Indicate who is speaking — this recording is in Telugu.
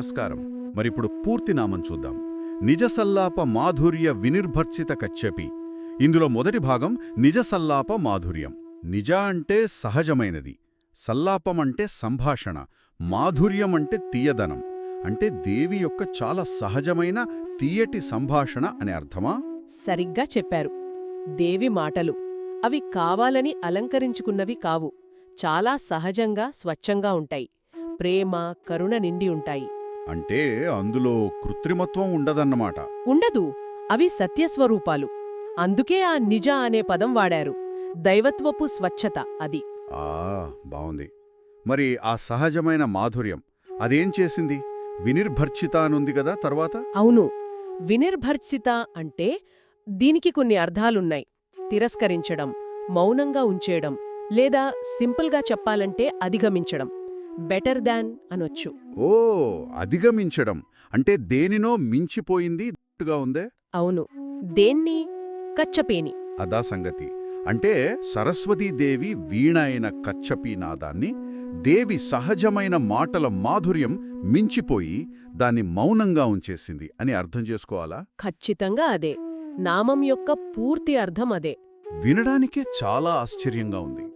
Speaker 1: నమస్కారం. మరిప్పుడు పూర్తి నామం చూద్దాం. నిజసల్లాప మాధుర్య వినిర్భర్చిత కచ్చపి. ఇందులో మొదటి భాగం నిజసల్లాప మాధుర్యం. నిజ అంటే సహజమైనది. సల్లాపం అంటే సంభాషణ. మాధుర్యం అంటే తీయదనం. అంటే దేవి యొక్క చాలా సహజమైన తీయటి సంభాషణ అనే అర్థమా?
Speaker 2: సరిగ్గా చెప్పారు. దేవి మాటలు. అవి కావాలని అలంకరించుకున్నవి కావు. చాలా సహజంగా స్వచ్ఛంగా ఉంటాయి. ప్రేమ కరుణ నిండి ఉంటాయి.
Speaker 1: అంటే అందులో కృత్రిమత్వం ఉండదన్నమాట.
Speaker 2: ఉండదు. అవి సత్యస్వరూపాలు. అందుకే ఆ నిజ అనే పదం వాడారు. దైవత్వపు స్వచ్ఛత అది.
Speaker 1: ఆ బావుంది. మరి ఆ సహజమైన మాధుర్యం అదేం చేసింది? వినిర్భర్చిత అనుంది కదా తర్వాత?
Speaker 2: అవును. వినిర్భర్సిత అంటే దీనికి కొన్ని అర్థాలున్నాయి. తిరస్కరించడం మౌనంగా ఉంచేయడం లేదా సింపుల్గా చెప్పాలంటే అధిగమించడం. బెటర్ దాన్ అనొచ్చు.
Speaker 1: ఓ అధిగమించడం. అంటే దేనినో మించిపోయింది ఉందే?
Speaker 2: అవును. దేన్ని? కచ్చపేని.
Speaker 1: అదా సంగతి. అంటే సరస్వతీదేవి వీణ అయిన కచ్చపీ నాదాన్ని దేవి సహజమైన మాటల మాధుర్యం మించిపోయి దాన్ని మౌనంగా ఉంచేసింది అని అర్థం చేసుకోవాలా?
Speaker 2: ఖచ్చితంగా అదే. నామం యొక్క పూర్తి అర్థం అదే.
Speaker 1: వినడానికే చాలా ఆశ్చర్యంగా ఉంది.